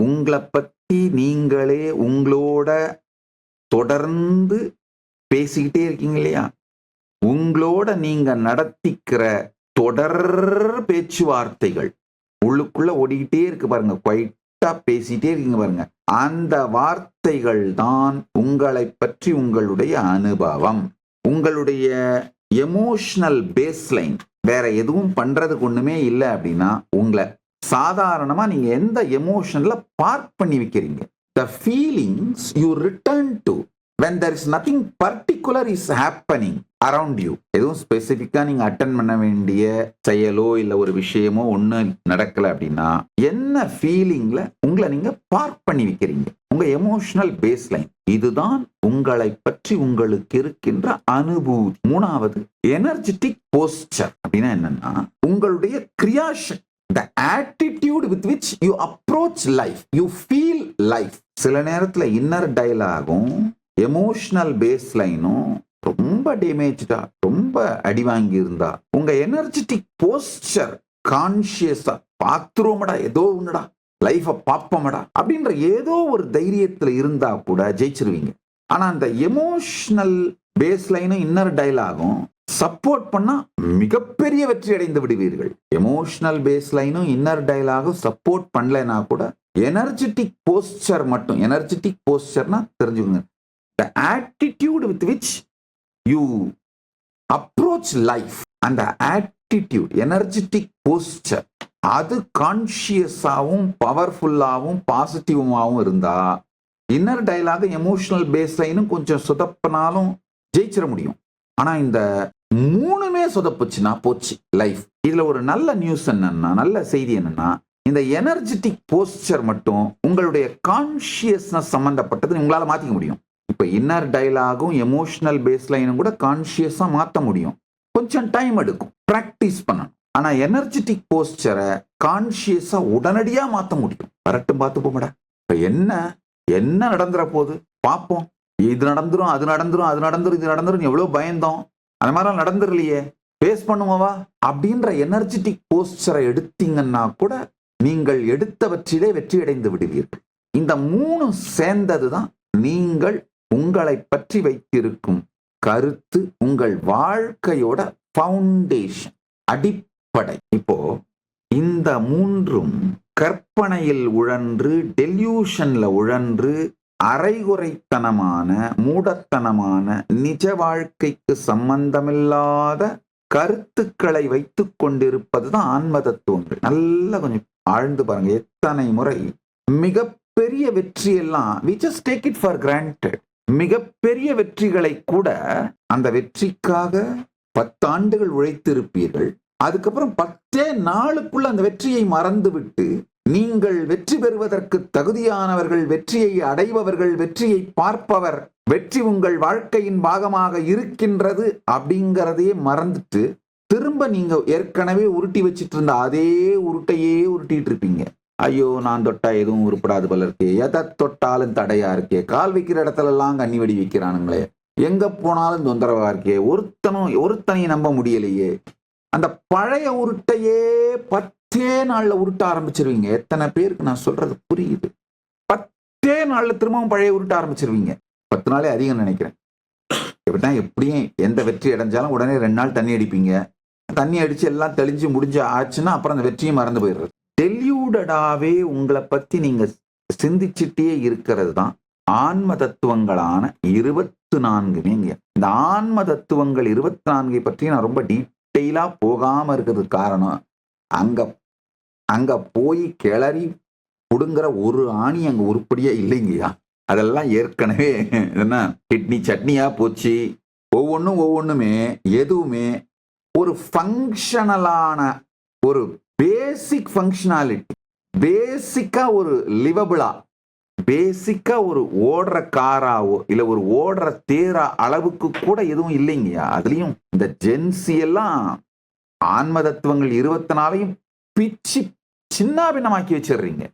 உங்களை பத்தி நீங்களே உங்களோட தொடர்ந்து பேசிக்கிட்டே இருக்கீங்க இல்லையா? உங்களோட நீங்க நடத்திக்கிற தொடர் பேச்சுவார்த்தைகள் உள்ளுக்குள்ள ஓடிக்கிட்டே இருக்கு பாருங்க. குவைட்டா பேசிட்டே இருக்கீங்க பாருங்க. அந்த வார்த்தைகள் தான் உங்களை பற்றி உங்களுடைய அனுபவம். உங்களுடைய எமோஷனல் பேஸ்லைன் வேற எதுவும் பண்றதுக்கு ஒண்ணுமே இல்லை அப்படின்னா உங்களை சாதாரணமா நீங்க எந்த எமோஷனில் பார்க் பண்ணி வைக்கிறீங்க? The feelings you return to when there is nothing particular is happening around you எதுவும் ஸ்பெசிஃபிக்கா நீங்க அட்டன் பண்ண வேண்டிய செயலோ இல்லை ஒரு விஷயமோ ஒண்ணு நடக்கல அப்படின்னா என்ன ஃபீலிங்கில் உங்களை நீங்க பார்க் பண்ணி வைக்கிறீங்க? உங்க எமோஷனல் பேஸ்லைன் இதுதான் உங்களை பற்றி உங்களுக்கு இருக்கின்ற அனுபூதி. மூணாவது எனர்ஜெட்டிக் போஸ்டர் அப்படின்னா என்னன்னா உங்களுடைய கிரியாசக்தி. The attitude with which you approach life you feel life சில நேரத்தில் இன்னர் டைலாகும் எமோஷனல் பேஸ் லைனும் ரொம்ப டேமேஜ்டா ரொம்ப அடி வாங்கியிருந்தா உங்க எனர்ஜெட்டிக் போஸ்டர் கான்சியஸா பாத்ரூமடா ஏதோ ஒண்ணுடா லைஃப பாப்பமடா அப்படின்ற ஏதோ ஒரு தைரியத்துல இருந்தா கூட ஜெயிச்சிருவீங்க. ஆனா அந்த எமோஷனல் பேஸ் லைனும் இன்னர் டயலாகும் சப்போர்ட் பண்ணா மிகப்பெரிய வெற்றி அடைந்து விடுவீர்கள். எமோஷனல் பேஸ் லைனும் இன்னர் டயலாகும் சப்போர்ட் பண்ணலைன்னா கூட எனர்ஜெட்டிக் போஸ்டர் மட்டும் எனர்ஜெட்டிக் போஸ்டர்னா தெரிஞ்சுக்கோங்க. The attitude with which you approach life அந்த ஆட்டிடியூட் எனர்ஜெட்டிக் போஸ்டர் அது கான்சியஸாகவும் பவர்ஃபுல்லாகவும் பாசிட்டிவாகவும் இருந்தா இன்னர் டைலாக எமோஷனல் பேஸ் லைனும் கொஞ்சம் சொதப்பினாலும் ஜெயிச்சிட முடியும். ஆனால் இந்த மூணுமே சொதப்புச்சுன்னா போச்சு லைஃப் இதுல ஒரு நல்ல நியூஸ் என்னன்னா நல்ல செய்தி என்னன்னா இந்த எனர்ஜெட்டிக் போஸ்டர் மட்டும் உங்களுடைய கான்சியஸ்னஸ் சம்பந்தப்பட்டது உங்களால மாத்திக்க முடியும். இப்ப இன்னர் டயலாகும் எமோஷனல் பேஸ் லைனும் கூட கான்சியஸா மாத்த முடியும். கொஞ்சம் டைம் எடுக்கும். ப்ராக்டிஸ் பண்ணணும். ஆனா எனர்ஜெட்டிக் போஸ்டரை கான்சியஸா உடனடியா மாத்த முடியும். வரட்டும் பார்த்து போமடா இப்ப என்ன? என்ன நடந்துற போகுது? பார்ப்போம். இது நடந்துரும் அது நடந்துரும் அது நடந்துரும் இது நடந்துரும் எவ்வளவு பயந்தோம். அந்த மாதிரிலாம் நடந்துடலையே பேஸ் பண்ணுவோவா அப்படின்ற எனர்ஜெட்டிக் போஸ்டரை எடுத்தீங்கன்னா கூட நீங்கள் எடுத்தவற்றிலே வெற்றி அடைந்து விடுவீர்கள். இந்த மூணு சேர்ந்தது தான் நீங்கள் உங்களை பற்றி வைத்திருக்கும் கருத்து உங்கள் வாழ்க்கையோட ஃபவுண்டேஷன் அடிப்படை. இப்போ இந்த மூன்றும் கற்பனையில் உழன்று டெல்யூஷன்ல உழன்று அரைகுறைத்தனமான மூடத்தனமான நிஜ வாழ்க்கைக்கு சம்பந்தமில்லாத கருத்துக்களை வைத்துக் கொண்டிருப்பது தான் ஆன்ம தத்துவங்கள் நல்லா கொஞ்சம் ஆழ்ந்து பாருங்க. எத்தனை முறை மிகப்பெரிய வெற்றி எல்லாம் we just take it for granted மிகப்பெரிய வெற்றிகளை கூட அந்த வெற்றிக்காக பத்தாண்டுகள் உழைத்திருப்பீர்கள். அதுக்கப்புறம் பத்தே நாளுக்குள்ள அந்த வெற்றியை மறந்துவிட்டு நீங்கள் வெற்றி பெறுவதற்கு தகுதியானவர்கள் வெற்றியை அடைபவர்கள் வெற்றியை பார்ப்பவர் வெற்றி உங்கள் வாழ்க்கையின் பாகமாக இருக்கின்றது அப்படிங்கிறதையே மறந்துட்டு திரும்ப நீங்க ஏற்கனவே உருட்டி வச்சிட்டு இருந்த அதே உருட்டையே உருட்டிட்டு இருப்பீங்க. ஐயோ நான் தொட்டா எதுவும் உருப்படாது போல இருக்கே. எதை தொட்டாலும் தடையா இருக்கே. கால் வைக்கிற இடத்துல எல்லாம் கண்ணி வெடி வைக்கிறானுங்களே. எங்க போனாலும் தொந்தரவா இருக்கே. ஒருத்தனும் ஒருத்தனையும் நம்ப முடியலையே. அந்த பழைய உருட்டையே பத்தே நாள்ல உருட்ட ஆரம்பிச்சிருவீங்க. எத்தனை பேருக்கு நான் சொல்றது புரியுது. பத்தே நாள்ல திரும்பவும் பழைய உருட்ட ஆரம்பிச்சிருவீங்க. பத்து நாளே அதிகம் நினைக்கிறேன். எப்படின்னா எப்படியும் எந்த வெற்றி அடைஞ்சாலும் உடனே ரெண்டு நாள் தண்ணி அடிப்பீங்க. தண்ணி அடிச்சு எல்லாம் தெளிஞ்சு முடிஞ்சு ஆச்சுன்னா அப்புறம் அந்த வெற்றியும் மறந்து போயிடுறது. டெல்யூடடாவே உங்களை பத்தி நீங்க சிந்திச்சுட்டே இருக்கிறது தான் ஆன்ம தத்துவங்களான இருபத்து நான்கு நீங்க இந்த ஆன்ம தத்துவங்கள் இருபத்தி நான்கை பற்றி நான் ரொம்ப டீட்டெயிலா போகாம இருக்கிறதுக்கு காரணம் அங்க அங்க போய் கிளறி கொடுங்கிற ஒரு ஆணி அங்க உருப்படியா இல்லைங்கய்யா. அதெல்லாம் ஏற்கனவே என்ன கிட்னி சட்னியா போச்சு. ஒவ்வொன்றும் ஒவ்வொன்றுமே எதுவுமே ஒரு ஃபங்க்ஷனலான ஒரு பேசிக் ஃபங்க்ஷனாலிட்டி பேசிக்காக ஒரு லிவபிளா பேசிக்காக ஒரு ஓடுற காராவோ இல்லை ஒரு ஓடுற தேரா அளவுக்கு கூட எதுவும் இல்லைங்கய்யா. அதுலேயும் இந்த ஜென்சி எல்லாம் ஆன்ம தத்துவங்கள் இருபத்தி நாளையும் பிச்சு சின்னாபின்னமாக்கி வச்சிடுறீங்க.